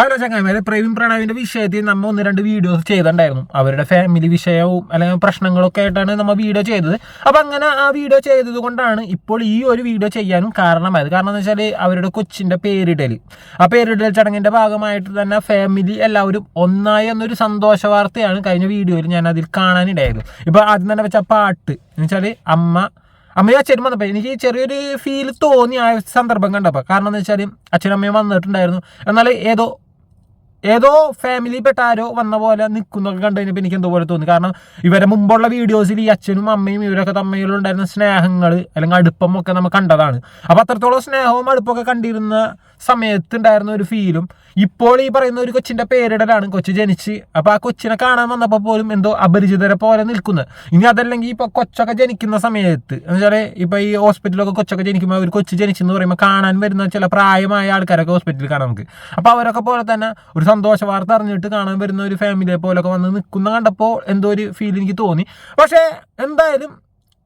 Hello ചങ്ങായിമാരെ പ്രവീൺ പ്രണവിന്റെ വിഷയത്തിൽ നമ്മൾ ഒന്ന് രണ്ട് വീഡിയോസ് ചെയ്തിട്ടുണ്ടായിരുന്നു. അവരുടെ ഫാമിലി വിഷയവും അല്ലെങ്കിൽ പ്രശ്നങ്ങളൊക്കെ ആയിട്ടാണ് നമ്മൾ വീഡിയോ ചെയ്തത്. അപ്പോൾ അങ്ങനെ ആ വീഡിയോ ചെയ്തത് കൊണ്ടാണ് ഇപ്പോൾ ഈ ഒരു വീഡിയോ ചെയ്യാനും കാരണമായത്. കാരണം എന്ന് വെച്ചാൽ അവരുടെ കൊച്ചിന്റെ പേരിടൽ ആ പേരിടൽ ചടങ്ങിന്റെ ഭാഗമായിട്ട് തന്നെ ഫാമിലി എല്ലാവരും ഒന്നായി എന്നൊരു സന്തോഷ വാർത്തയാണ് കഴിഞ്ഞ വീഡിയോയിൽ ഞാൻ അതിൽ കാണാനിടയായത്. ഇപ്പോൾ ആദ്യം തന്നെ വെച്ച പാട്ട് എന്ന് വെച്ചാൽ അമ്മ അമ്മയും അച്ഛനും വന്നപ്പോൾ എനിക്ക് ചെറിയൊരു ഫീൽ തോന്നി ആ സന്ദർഭം കണ്ടപ്പോൾ കാരണം എന്ന് വെച്ചാൽ അച്ഛനും അമ്മയും വന്നിട്ടുണ്ടായിരുന്നു. എന്നാൽ ഏതോ ഏതോ ഫാമിലിയിൽപ്പെട്ട ആരോ വന്ന പോലെ നിൽക്കുന്നൊക്കെ കണ്ടു കഴിഞ്ഞപ്പോൾ എനിക്ക് എന്തോ പോലെ തോന്നി. കാരണം ഇവരെ മുമ്പുള്ള വീഡിയോസിൽ ഈ അച്ഛനും അമ്മയും ഇവരൊക്കെ തമ്മിലുണ്ടായിരുന്ന സ്നേഹങ്ങൾ അല്ലെങ്കിൽ അടുപ്പം ഒക്കെ നമ്മൾ കണ്ടതാണ്. അപ്പോൾ അത്രത്തോളം സ്നേഹവും അടുപ്പമൊക്കെ കണ്ടിരുന്ന സമയത്ത് ഉണ്ടായിരുന്ന ഒരു ഫീലും ഇപ്പോൾ ഈ പറയുന്ന ഒരു കൊച്ചിന്റെ പേരിടലാണ് കൊച്ചു ജനിച്ച്. അപ്പോൾ ആ കൊച്ചിനെ കാണാൻ വന്നപ്പോൾ പോലും എന്തോ അപരിചിതരെ പോലെ നിൽക്കുന്നത് ഇനി അതല്ലെങ്കിൽ ഇപ്പോൾ കൊച്ചൊക്കെ ജനിക്കുന്ന സമയത്ത് എന്ന് വെച്ചാൽ ഇപ്പോൾ ഈ ഹോസ്പിറ്റലൊക്കെ കൊച്ചൊക്കെ ജനിക്കുമ്പോൾ ഒരു കൊച്ചു ജനിച്ചെന്ന് പറയുമ്പോൾ കാണാൻ വരുന്ന ചില പ്രായമായ ആൾക്കാരൊക്കെ ഹോസ്പിറ്റലിൽ കാണാൻ നമുക്ക്. അപ്പോൾ അവരൊക്കെ പോലെ തന്നെ ഒരു സന്തോഷ വാർത്ത അറിഞ്ഞിട്ട് കാണാൻ വരുന്ന ഒരു ഫാമിലിയെ പോലൊക്കെ വന്ന് നിൽക്കുന്ന കണ്ടപ്പോൾ എന്തോ ഒരു ഫീൽ എനിക്ക് തോന്നി. പക്ഷേ എന്തായാലും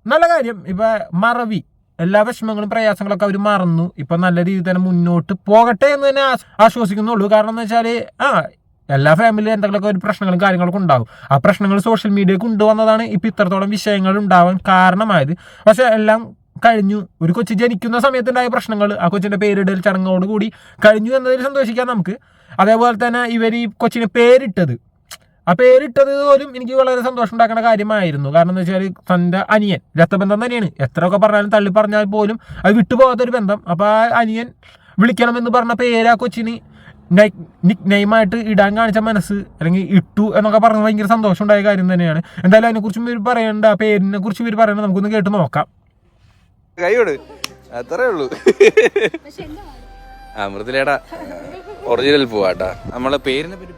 നല്ല കാര്യം. ഇപ്പം മറവി എല്ലാ വിഷമങ്ങളും പ്രയാസങ്ങളൊക്കെ അവർ മറന്നു. ഇപ്പം നല്ല രീതിയിൽ തന്നെ മുന്നോട്ട് പോകട്ടെ എന്ന് തന്നെ ആശ്- ആശ്വസിക്കുന്നുള്ളൂ. കാരണം എന്ന് വെച്ചാൽ ആ എല്ലാ ഫാമിലി എന്തെങ്കിലുമൊക്കെ ഒരു പ്രശ്നങ്ങളും കാര്യങ്ങളൊക്കെ ഉണ്ടാവും ആ പ്രശ്നങ്ങൾ സോഷ്യൽ മീഡിയ കൊണ്ടുവന്നതാണ് ഇപ്പം ഇത്രത്തോളം വിഷയങ്ങൾ ഉണ്ടാവാൻ കാരണമായത്. പക്ഷേ എല്ലാം കഴിഞ്ഞു. ഒരു കൊച്ചു ജനിക്കുന്ന സമയത്തുണ്ടായ പ്രശ്നങ്ങൾ ആ കൊച്ചിന്റെ പേരിടൽ ചടങ്ങോട് കൂടി കഴിഞ്ഞു എന്നതിൽ സന്തോഷിക്കാം നമുക്ക്. അതേപോലെ തന്നെ ഇവർ ഈ കൊച്ചിന് പേരിട്ടത്. ആ പേരിട്ടത് പോലും എനിക്ക് വളരെ സന്തോഷം ഉണ്ടാക്കുന്ന കാര്യമായിരുന്നു. കാരണം എന്താ വെച്ചാൽ തന്റെ അനിയൻ രക്തബന്ധം തന്നെയാണ്. എത്രയൊക്കെ പറഞ്ഞാലും തള്ളി പറഞ്ഞാൽ പോലും അത് വിട്ടുപോകാത്തൊരു ബന്ധം. അപ്പോൾ ആ അനിയൻ വിളിക്കണമെന്ന് പറഞ്ഞ പേര് ആ കൊച്ചിന് നിക് നെയ്മായിട്ട് ഇടാൻ കാണിച്ച മനസ്സ് അല്ലെങ്കിൽ ഇട്ടു എന്നൊക്കെ പറഞ്ഞത് ഭയങ്കര സന്തോഷം ഉണ്ടായ കാര്യം തന്നെയാണ്. എന്തായാലും അതിനെക്കുറിച്ചും ഇവർ പറയേണ്ട ആ പേരിനെ കുറിച്ച് ഇവർ പറയണത് നമുക്കൊന്ന് കേട്ട് നോക്കാം. കൈയോട് അത്രേ ഉള്ളൂ. ആ ഒറിജിനൽ പോവാട്ടാ. നമ്മളെ പേരിനെ പറ്റി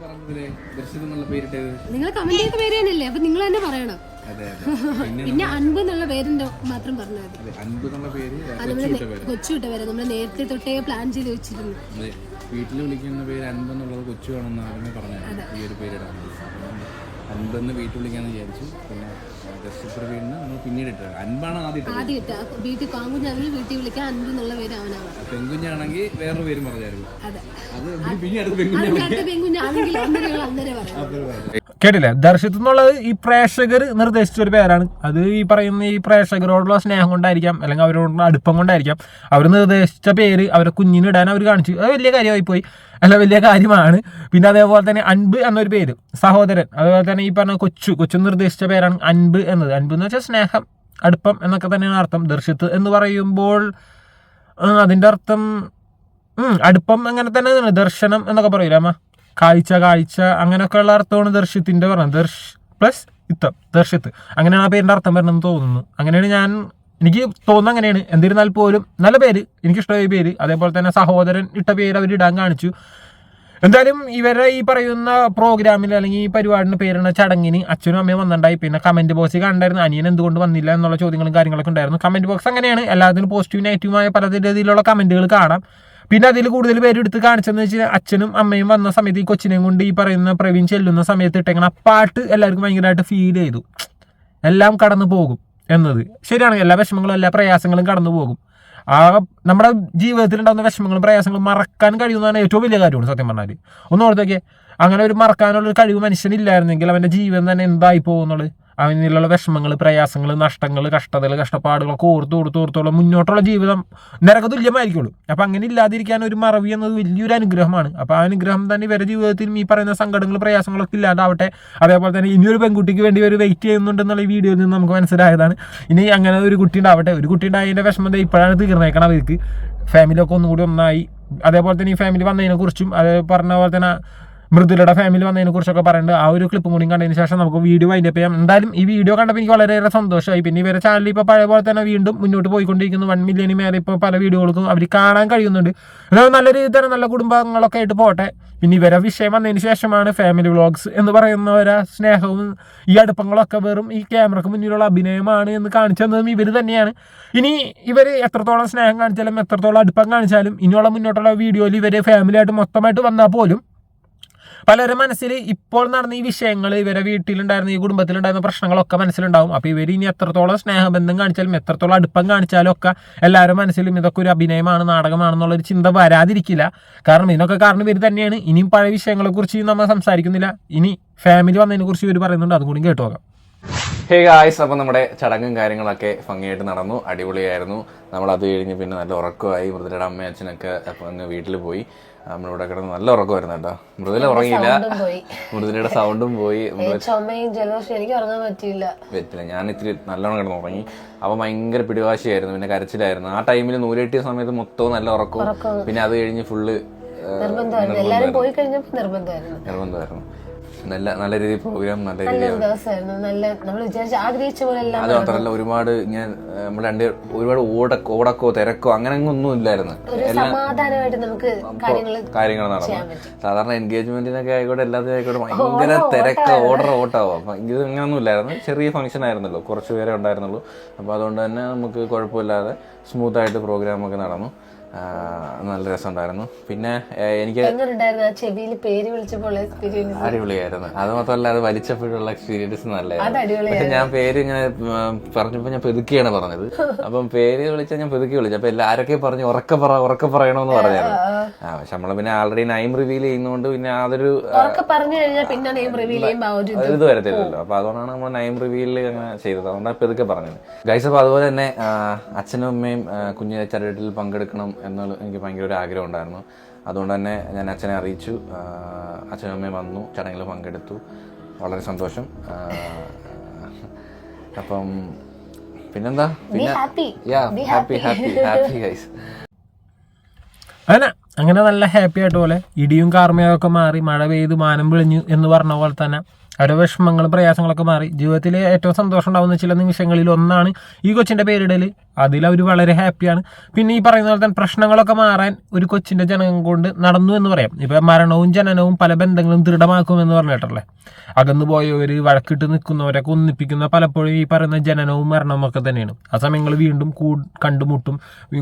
എന്നുള്ള പേരിട്ടത്? നിങ്ങൾ കമന്റ് ചെയ്ത പേര് തന്നെയല്ലേ അപ്പൊ നിങ്ങൾ തന്നെ പറയണം. അതെ അതെ. പിന്നെ അൻപ് എന്നുള്ള പേരിന്റെ മാത്രം പറഞ്ഞാൽ മതി. അതെ, എന്നുള്ള പേര് അത് നമ്മൾ പേര്. നമ്മൾ നേരത്തെ തൊട്ടേ പ്ലാൻ ചെയ്ത് വെച്ചിരുന്നു. അതെ വീട്ടിൽ വിളിക്കുന്ന പേര് അൻപ് എന്നുള്ളത് കൊച്ചു ആണെന്ന് ആദ്യമേ പറഞ്ഞായിരുന്നു ഈ ഒരു പേരിടാൻ അൻപെന്ന് വീട്ടിൽ വിളിക്കാന്ന് വിചാരിച്ചു. പിന്നെ നമ്മൾ പിന്നീട് ഇട്ടത്. അൻപാണ് ആദ്യം ഇട്ടത്. ആദ്യം ഇട്ട വീട്ടിൽ കാങ്കുഞ്ഞാണെങ്കിൽ വീട്ടിൽ വിളിക്കാൻ അൻപ് എന്നുള്ള പേര് അവനാണ്. വേറൊരു പേരും പറഞ്ഞായിരുന്നു. അതെ. അത് പിന്നെ അടുത്ത് പെങ്കുഞ്ഞ അടുത്ത പെൺകുഞ്ഞാണെങ്കിൽ അന്നേരം അന്നേരം പറയാം. കേട്ടില്ലേ? ദർശിത്ത് എന്നുള്ളത് ഈ പ്രേക്ഷകർ നിർദ്ദേശിച്ച ഒരു പേരാണ്. അത് ഈ പറയുന്ന ഈ പ്രേക്ഷകരോടുള്ള സ്നേഹം കൊണ്ടായിരിക്കാം അല്ലെങ്കിൽ അവരോടുള്ള അടുപ്പം കൊണ്ടായിരിക്കാം. അവർ നിർദ്ദേശിച്ച പേര് അവരെ കുഞ്ഞിന് ഇടാൻ അവർ കാണിച്ചു. അത് വലിയ കാര്യമായി പോയി അല്ല വലിയ കാര്യമാണ്. പിന്നെ അതേപോലെ തന്നെ അൻപ് എന്നൊരു പേര് സഹോദരൻ. അതേപോലെ തന്നെ ഈ പറഞ്ഞ കൊച്ചു കൊച്ചു നിർദ്ദേശിച്ച പേരാണ് അൻപ് എന്നത്. അൻപ് എന്ന് വെച്ചാൽ സ്നേഹം അടുപ്പം എന്നൊക്കെ തന്നെയാണ് അർത്ഥം. ദർശിത്ത് എന്ന് പറയുമ്പോൾ അതിന്റെ അർത്ഥം അടുപ്പം അങ്ങനെ തന്നെ ദർശനം എന്നൊക്കെ പറയൂലേ അമ്മ? കാഴ്ച കാഴ്ച അങ്ങനെയൊക്കെയുള്ള അർത്ഥമാണ് ദർശിത്തിന്റെ പറഞ്ഞത്. ദർശ് പ്ലസ് ഇത്തം ദർശ്യത്ത് അങ്ങനെയാണ് ആ പേരിന്റെ അർത്ഥം വരണമെന്ന് തോന്നുന്നു. അങ്ങനെയാണ് ഞാൻ എനിക്ക് തോന്നുന്നത് അങ്ങനെയാണ്. എന്നിരുന്നാൽ പോലും നല്ല പേര് എനിക്കിഷ്ടമായ പേര് അതേപോലെ തന്നെ സഹോദരൻ ഇട്ട പേര് അവർ ഇടാൻ കാണിച്ചു. എന്തായാലും ഇവരെ ഈ പറയുന്ന പ്രോഗ്രാമിൽ അല്ലെങ്കിൽ ഈ പരിപാടിന് പേരുന്ന ചടങ്ങിന് അച്ഛനും അമ്മയും വന്നിട്ടുണ്ടായി. പിന്നെ കമന്റ് ബോക്സിൽ കണ്ടായിരുന്നു അനിയൻ എന്തുകൊണ്ട് വന്നില്ല? എന്നുള്ള ചോദ്യങ്ങളും കാര്യങ്ങളൊക്കെ ഉണ്ടായിരുന്നു. കമന്റ് ബോക്സ് അങ്ങനെയാണ്. എല്ലാത്തിനും പോസിറ്റീവ് നെഗറ്റീവുമായ പല രീതിയിലുള്ള കമന്റുകൾ കാണാം. പിന്നെ അതിൽ കൂടുതൽ പേര് എടുത്ത് കാണിച്ചെന്ന് വെച്ചാൽ അച്ഛനും അമ്മയും വന്ന സമയത്ത് ഈ കൊച്ചിനെയും കൊണ്ട് ഈ പറയുന്ന പ്രവീൺ ചെല്ലുന്ന സമയത്ത് ഇട്ടേക്കണ പാട്ട് എല്ലാവർക്കും ഭയങ്കരമായിട്ട് ഫീൽ ചെയ്തു. എല്ലാം കടന്നു പോകും എന്നത്. ശരിയാണ് എല്ലാ വിഷമങ്ങളും എല്ലാ പ്രയാസങ്ങളും കടന്നു പോകും. ആ നമ്മുടെ ജീവിതത്തിൽ ഉണ്ടാകുന്ന വിഷമങ്ങളും പ്രയാസങ്ങളും മറക്കാൻ കഴിയുന്നതാണ് ഏറ്റവും വലിയ കാര്യമാണ് സത്യം പറഞ്ഞാൽ ഒന്ന് ഓർത്തേക്ക് അങ്ങനെ ഒരു മറക്കാനുള്ള ഒരു കഴിവ് മനുഷ്യനില്ലായിരുന്നെങ്കിൽ അവന്റെ ജീവൻ തന്നെ എന്തായി പോകുന്നുള്ളത് അവനിലുള്ള വിഷമങ്ങൾ പ്രയാസങ്ങൾ നഷ്ടങ്ങൾ കഷ്ടതകൾ കഷ്ടപ്പാടുകളൊക്കെ ഓർത്ത് ഓർത്ത് ഓർത്തോളം മുന്നോട്ടുള്ള ജീവിതം നിരക്ക് തുല്യമായിരിക്കുള്ളൂ അപ്പം അങ്ങനെ ഇല്ലാതിരിക്കാൻ ഒരു മറവി എന്നത് വലിയൊരു അനുഗ്രഹമാണ്. അപ്പോൾ ആ അനുഗ്രഹം തന്നെ ഇവരുടെ ജീവിതത്തിൽ ഈ പറയുന്ന സങ്കടങ്ങൾ പ്രയാസങ്ങളൊക്കെ ഇല്ലാതാവട്ടെ. അതേപോലെ തന്നെ ഇനിയൊരു പെൺകുട്ടിക്ക് വേണ്ടി ഒരു വെയിറ്റ് ചെയ്യുന്നുണ്ടെന്നുള്ള ഈ വീഡിയോയിൽ നിന്ന് നമുക്ക് മനസ്സിലായതാണ്. ഇനി അങ്ങനെ ഒരു കുട്ടി ഉണ്ടാവട്ടെ. ഒരു കുട്ടി ഉണ്ടായതിന്റെ വിഷമം ദേ ഇപ്പോഴാണ് തീർന്നേക്കണം അവർക്ക് ഫാമിലിയൊക്കെ ഒന്നുകൂടി ഒന്നായി. അതേപോലെ തന്നെ ഈ ഫാമിലി വന്നതിനെ കുറിച്ചും അത് പറഞ്ഞ പോലെ തന്നെ മൃദുലയുടെ ഫാമിലി വന്നതിനെ കുറിച്ചൊക്കെ പറയുന്നുണ്ട്. ആ ഒരു ക്ലിപ്പ് കൂടി കണ്ടതിന് ശേഷം നമുക്ക് വീഡിയോ അതിന്റെ ചെയ്യാം. എന്തായാലും ഈ വീഡിയോ കണ്ടപ്പോൾ എനിക്ക് വളരെയേറെ സന്തോഷമായി. പിന്നെ ഇവരെ ചാനൽ ഇപ്പോൾ പഴയ പോലെ തന്നെ വീണ്ടും മുന്നോട്ട് പോയിക്കൊണ്ടിരിക്കുന്നു. വൺ മില്യന് മേലെ ഇപ്പോൾ പല വീഡിയോകൾക്കും അവർ കാണാൻ കഴിയുന്നുണ്ട്. അതായത് നല്ല രീതിയിൽ തന്നെ നല്ല കുടുംബങ്ങളൊക്കെ ആയിട്ട് പോട്ടെ. പിന്നെ ഇവരെ വിഷയം വന്നതിന് ശേഷമാണ് ഫാമിലി വ്ളോഗ്സ് എന്ന് പറയുന്നവരെ സ്നേഹവും ഈ അടുപ്പങ്ങളൊക്കെ വെറും ഈ ക്യാമറക്ക് മുന്നിലുള്ള അഭിനയമാണ് എന്ന് കാണിച്ചു തന്നതും ഇവർ തന്നെയാണ്. ഇനി ഇവർ എത്രത്തോളം സ്നേഹം കാണിച്ചാലും എത്രത്തോളം അടുപ്പം കാണിച്ചാലും ഇനിയുള്ള മുന്നോട്ടുള്ള വീഡിയോയിൽ ഇവർ ഫാമിലിയായിട്ട് മൊത്തമായിട്ട് വന്നാൽ പോലും പലരുടെ മനസ്സിൽ ഇപ്പോൾ നടന്ന ഈ വിഷയങ്ങൾ ഇവരെ വീട്ടിലുണ്ടായിരുന്ന ഈ കുടുംബത്തിലുണ്ടായിരുന്ന പ്രശ്നങ്ങളൊക്കെ മനസ്സിലുണ്ടാവും. അപ്പോൾ ഇവർ ഇനി എത്രത്തോളം സ്നേഹബന്ധം കാണിച്ചാലും എത്രത്തോളം അടുപ്പം കാണിച്ചാലും ഒക്കെ എല്ലാവരും മനസ്സിലും ഇതൊക്കെ ഒരു അഭിനയമാണ് നാടകമാണെന്നുള്ളൊരു ചിന്ത വരാതിരിക്കില്ല. കാരണം ഇതിനൊക്കെ കാരണം ഇവർ തന്നെയാണ്. ഇനിയും പഴയ വിഷയങ്ങളെക്കുറിച്ച് നമ്മൾ സംസാരിക്കുന്നില്ല. ഇനി ഫാമിലി വന്നതിനെ കുറിച്ച് ഇവർ പറയുന്നുണ്ട്. അതുകൂടി കേട്ടു നോക്കാം. ഹേ ഗായ്സ് അപ്പോൾ നമ്മുടെ ചടങ്ങും കാര്യങ്ങളൊക്കെ ഭംഗിയായിട്ട് നടന്നു. അടിപൊളിയായിരുന്നു. നമ്മൾ അത് കഴിഞ്ഞ് പിന്നെ നല്ല ഉറക്കമായി. മൃതരുടെ അമ്മയും അച്ഛനൊക്കെ അപ്പോൾ അങ്ങ് വീട്ടിൽ പോയി. നമ്മളിവിടെ കിടന്ന് നല്ല ഉറക്കം വരുന്നു കേട്ടോ. മൃദുല ഉറങ്ങിയില്ല. മൃദുലയുടെ സൗണ്ടും പോയി. ചുമയും ജലദോഷം എനിക്ക് ഉറങ്ങാൻ പറ്റിയില്ല. പറ്റില്ല. ഞാൻ ഇത്തിരി നല്ലോണം കിടന്ന് ഉറങ്ങി. അവ ഭയങ്കര പിടിവാശിയായിരുന്നു. പിന്നെ കരച്ചിലായിരുന്നു. ആ ടൈമിൽ നൂലെട്ടിയ സമയത്ത് മൊത്തവും നല്ല ഉറക്കവും. പിന്നെ അത് കഴിഞ്ഞ് ഫുള്ള് നിർബന്ധമായിരുന്നു. എല്ലാരും പോയി കഴിഞ്ഞപ്പോ നിർബന്ധമായിരുന്നു. നിർബന്ധമായിരുന്നു. നല്ല നല്ല രീതിയിൽ പ്രോഗ്രാം നല്ല നല്ലൊരു ദിവസമായിരുന്നു. നല്ല നമ്മൾ വിചാരിച്ച ആഗ്രഹിച്ച പോലെ എല്ലാം അത് മാത്രമല്ല ഒരുപാട് ഞാൻ നമ്മൾ രണ്ട് ഒരുപാട് ഓടക്കോ ഓടക്കോ തിരക്കോ അങ്ങനെ അങ്ങ് ഒന്നും ഇല്ലായിരുന്നു. എല്ലാം സമാധാനമായിട്ട് നമുക്ക് കാര്യങ്ങൾ നടന്നു. സാധാരണ എൻഗേജ്മെന്റിനൊക്കെ ആയിക്കോട്ടെ എല്ലാത്തിനും ആയിക്കോട്ടെ ഭയങ്കര തിരക്ക് ഓർഡർ ഓട്ടാവും? അപ്പൊ ഇത് അങ്ങനെയൊന്നും ഇല്ലായിരുന്നു. ചെറിയ ഫംഗ്ഷൻ ആയിരുന്നല്ലോ കുറച്ച് പേരെ ഉണ്ടായിരുന്നുള്ളൂ. അപ്പൊ അതുകൊണ്ട് തന്നെ നമുക്ക് കുഴപ്പമില്ലാതെ സ്മൂത്ത് ആയിട്ട് പ്രോഗ്രാം ഒക്കെ നടന്നു. നല്ല രസമുണ്ടായിരുന്നു. പിന്നെ എനിക്ക് ചെവിയിൽ പേര് വിളിച്ചപ്പോൾ അടിപൊളിയായിരുന്നു. അത് മാത്രമല്ല അത് വലിച്ചപ്പോഴുള്ള എക്സ്പീരിയൻസ് നല്ല. പക്ഷെ ഞാൻ പേര് ഇങ്ങനെ പറഞ്ഞപ്പോൾ പറഞ്ഞപ്പോ ഞാൻ പെതുക്കിയാണ് പറഞ്ഞത്. അപ്പം പേര് വിളിച്ചാൽ ഞാൻ പെതുക്കി വിളിച്ചു. അപ്പൊ എല്ലാരൊക്കെ പറഞ്ഞു ഉറക്ക പറ ഉറക്ക പറയണമെന്ന് പറഞ്ഞായിരുന്നു. ആ പക്ഷെ നമ്മൾ പിന്നെ ആൾറെഡി നൈം റിവീൽ ചെയ്യുന്നതുകൊണ്ട് പിന്നെ അതൊരു ഇത് വരത്തില്ലല്ലോ. അപ്പൊ അതുകൊണ്ടാണ് നമ്മൾ നൈം റിവീൽ അങ്ങനെ ചെയ്തത്. അതുകൊണ്ടാണ് പെതുക്കെ പറഞ്ഞത്. ഗൈസ് അപ്പൊ അതുപോലെ തന്നെ അച്ഛനും അമ്മയും കുഞ്ഞു കുഞ്ഞിനെ ചരട്ടിൽ പങ്കെടുക്കണം എന്നുള്ള എനിക്ക് ഭയങ്കര ഒരു ആഗ്രഹം ഉണ്ടായിരുന്നു. അതുകൊണ്ട് തന്നെ ഞാൻ അച്ഛനെ അറിയിച്ചു. അച്ഛനും അമ്മയും വന്നു ചടങ്ങിൽ പങ്കെടുത്തു. വളരെ സന്തോഷം. അപ്പം പിന്നെന്താ? പിന്നെ ഹാപ്പി ഹാപ്പി ഹാപ്പി ഗൈസ് അങ്ങനെ അങ്ങനെ നല്ല ഹാപ്പി ആയിട്ട് പോലെ ഇടിയും കാർമയൊക്കെ മാറി മഴ പെയ്ത് മാനം വിളിഞ്ഞു എന്ന് പറഞ്ഞ പോലെ തന്നെ അവരുടെ വിഷമങ്ങളും പ്രയാസങ്ങളൊക്കെ മാറി. ജീവിതത്തിൽ ഏറ്റവും സന്തോഷം ഉണ്ടാകുന്ന ചില നിമിഷങ്ങളിൽ ഒന്നാണ് ഈ കൊച്ചിന്റെ പേരിടൽ. അതിൽ അവർ വളരെ ഹാപ്പിയാണ് പിന്നെ ഈ പറയുന്ന പോലെ തന്നെ പ്രശ്നങ്ങളൊക്കെ മാറാൻ ഒരു കൊച്ചിന്റെ ജനനം കൊണ്ട് നടന്നു എന്ന് പറയാം. ഇപ്പം മരണവും ജനനവും പല ബന്ധങ്ങളും ദൃഢമാക്കുമെന്ന് പറഞ്ഞിട്ടല്ലേ അകന്നു പോയവർ വഴക്കിട്ട് നിൽക്കുന്നവരൊക്കെ ഒന്നിപ്പിക്കുന്ന പലപ്പോഴും ഈ പറയുന്ന ജനനവും മരണവും ഒക്കെ തന്നെയാണ്. ആ സമയങ്ങൾ വീണ്ടും കൂ കണ്ടുമുട്ടും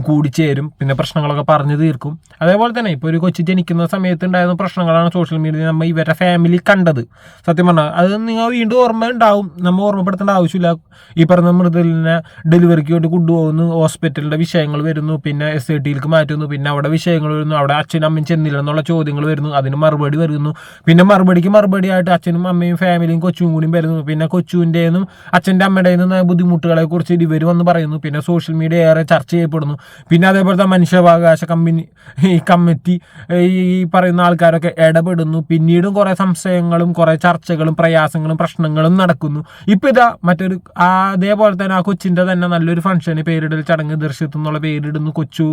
കൂടിച്ചേരും. പിന്നെ പ്രശ്നങ്ങളൊക്കെ പറഞ്ഞു തീർക്കും. അതേപോലെ തന്നെ ഇപ്പോൾ ഒരു കൊച്ചു ജനിക്കുന്ന സമയത്ത് ഉണ്ടായിരുന്ന പ്രശ്നങ്ങളാണ് സോഷ്യൽ മീഡിയയിൽ നമ്മൾ ഇവരുടെ ഫാമിലി കണ്ടത്. സത്യം പറഞ്ഞാൽ അത് നിങ്ങൾ വീണ്ടും ഓർമ്മ ഉണ്ടാവും. നമ്മൾ ഓർമ്മപ്പെടുത്തേണ്ട ആവശ്യമില്ല. ഈ പറഞ്ഞ മൃദുലിനെ ഡെലിവറിക്ക് വേണ്ടി കൊണ്ടുപോകുന്നു. ഹോസ്പിറ്റലിന്റെ വിഷയങ്ങൾ വരുന്നു. പിന്നെ എസ് ഐ ടിയിലേക്ക് മാറ്റുന്നു. പിന്നെ അവിടെ വിഷയങ്ങൾ വരുന്നു. അവിടെ അച്ഛനും അമ്മയും ചെന്നില്ല എന്നുള്ള ചോദ്യങ്ങൾ വരുന്നു. അതിന് മറുപടി വരുന്നു. പിന്നെ മറുപടിക്ക് മറുപടി ആയിട്ട് അച്ഛനും അമ്മയും ഫാമിലിയും കൊച്ചും കൂടിയും വരുന്നു. പിന്നെ കൊച്ചുവിന്റെന്നും അച്ഛന്റെ അമ്മയുടെയും ബുദ്ധിമുട്ടുകളെ കുറിച്ച് ഇവർ വന്ന് പറയുന്നു. പിന്നെ സോഷ്യൽ മീഡിയ ഏറെ ചർച്ച ചെയ്യപ്പെടുന്നു. പിന്നെ അതേപോലത്തെ മനുഷ്യാവകാശ കമ്പനി ഈ കമ്മിറ്റി ഈ പറയുന്ന ആൾക്കാരൊക്കെ ഇടപെടുന്നു. പിന്നീടും കുറേ സംശയങ്ങളും കുറേ ചർച്ചകളും പ്രയാസങ്ങളും പ്രശ്നങ്ങളും നടക്കുന്നു. ഇപ്പം ഇതാ മറ്റൊരു അതേപോലെ തന്നെ ആ കൊച്ചിന്റെ തന്നെ നല്ലൊരു ഫംഗ്ഷന് പേരിടൽ ചടങ്ങ് ദർശിത്തു എന്നുള്ള പേരിടുന്നു. കൊച്ചു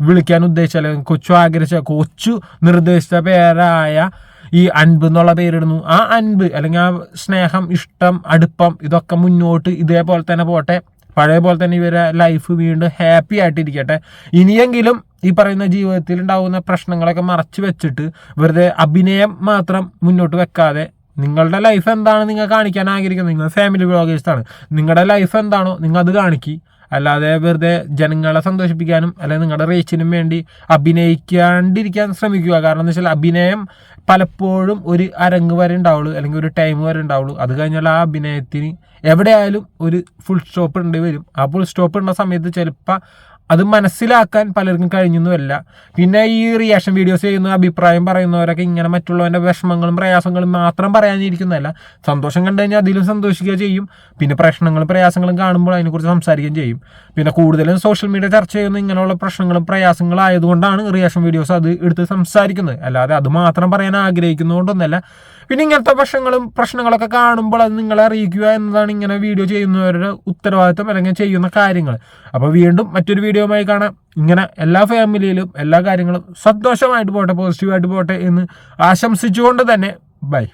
വിളിക്കാൻ ഉദ്ദേശിച്ച അല്ലെങ്കിൽ കൊച്ചു ആഗ്രഹിച്ച കൊച്ചു നിർദ്ദേശിച്ച പേരായ ഈ അൻപ് എന്നുള്ള പേരിടുന്നു. ആ അൻപ് അല്ലെങ്കിൽ ആ സ്നേഹം ഇഷ്ടം അടുപ്പം ഇതൊക്കെ മുന്നോട്ട് ഇതേപോലെ തന്നെ പോട്ടെ. പഴയ പോലെ തന്നെ ഇവരെ ലൈഫ് വീണ്ടും ഹാപ്പി ആയിട്ടിരിക്കട്ടെ. ഇനിയെങ്കിലും ഈ പറയുന്ന ജീവിതത്തിൽ ഉണ്ടാകുന്ന പ്രശ്നങ്ങളൊക്കെ മറച്ചു വെച്ചിട്ട് വെറുതെ അഭിനയം മാത്രം മുന്നോട്ട് വെക്കാതെ നിങ്ങളുടെ ലൈഫ് എന്താണ് നിങ്ങൾ കാണിക്കാൻ ആഗ്രഹിക്കുന്നത് നിങ്ങൾ ഫാമിലി ബ്ലോഗേഴ്സാണ് നിങ്ങളുടെ ലൈഫ് എന്താണോ നിങ്ങൾ അത് കാണിക്കി. അല്ലാതെ വെറുതെ ജനങ്ങളെ സന്തോഷിപ്പിക്കാനും അല്ലെങ്കിൽ നിങ്ങളുടെ റീച്ചിനും വേണ്ടി അഭിനയിക്കാണ്ടിരിക്കാൻ ശ്രമിക്കുക. കാരണം എന്ന് വെച്ചാൽ അഭിനയം പലപ്പോഴും ഒരു അരങ്ങ് വരെ ഉണ്ടാവുള്ളൂ അല്ലെങ്കിൽ ഒരു ടൈം വരെ ഉണ്ടാവുള്ളൂ. അത് കഴിഞ്ഞാൽ ആ അഭിനയത്തിന് എവിടെയായാലും ഒരു ഫുൾ സ്റ്റോപ്പ് ഉണ്ട് വരും. ആ ഫുൾ സ്റ്റോപ്പ് ഉള്ള സമയത്ത് ചിലപ്പോൾ അത് മനസ്സിലാക്കാൻ പലർക്കും കഴിഞ്ഞൊന്നുമല്ല. പിന്നെ ഈ റിയാക്ഷൻ വീഡിയോസ് ചെയ്യുന്ന അഭിപ്രായം പറയുന്നവരൊക്കെ ഇങ്ങനെ മറ്റുള്ളവന്റെ വിഷമങ്ങളും പ്രയാസങ്ങളും മാത്രം പറയാനിരിക്കുന്നതല്ല. സന്തോഷം കണ്ടു കഴിഞ്ഞാൽ അതിലും സന്തോഷിക്കുക ചെയ്യും. പിന്നെ പ്രശ്നങ്ങളും പ്രയാസങ്ങളും കാണുമ്പോൾ അതിനെക്കുറിച്ച് സംസാരിക്കുകയും ചെയ്യും. പിന്നെ കൂടുതലും സോഷ്യൽ മീഡിയ ചർച്ച ചെയ്യുന്ന ഇങ്ങനെയുള്ള പ്രശ്നങ്ങളും പ്രയാസങ്ങളും ആയതുകൊണ്ടാണ് റിയാക്ഷൻ വീഡിയോസ് അത് എടുത്ത് സംസാരിക്കുന്നത്. അല്ലാതെ അത് മാത്രം പറയാൻ ആഗ്രഹിക്കുന്നതുകൊണ്ടൊന്നല്ല പിന്നെ ഇങ്ങനത്തെ പ്രശ്നങ്ങളും പ്രശ്നങ്ങളൊക്കെ കാണുമ്പോൾ അത് നിങ്ങളെ അറിയിക്കുക എന്നതാണ് ഇങ്ങനെ വീഡിയോ ചെയ്യുന്നവരുടെ ഉത്തരവാദിത്തം അല്ലെങ്കിൽ ചെയ്യുന്ന കാര്യങ്ങൾ. അപ്പോൾ വീണ്ടും മറ്റൊരു വീഡിയോയുമായി കാണാം. ഇങ്ങനെ എല്ലാ ഫാമിലിയിലും എല്ലാ കാര്യങ്ങളും സന്തോഷമായിട്ട് പോട്ടെ പോസിറ്റീവായിട്ട് പോട്ടെ എന്ന് ആശംസിച്ചുകൊണ്ട് തന്നെ ബൈ.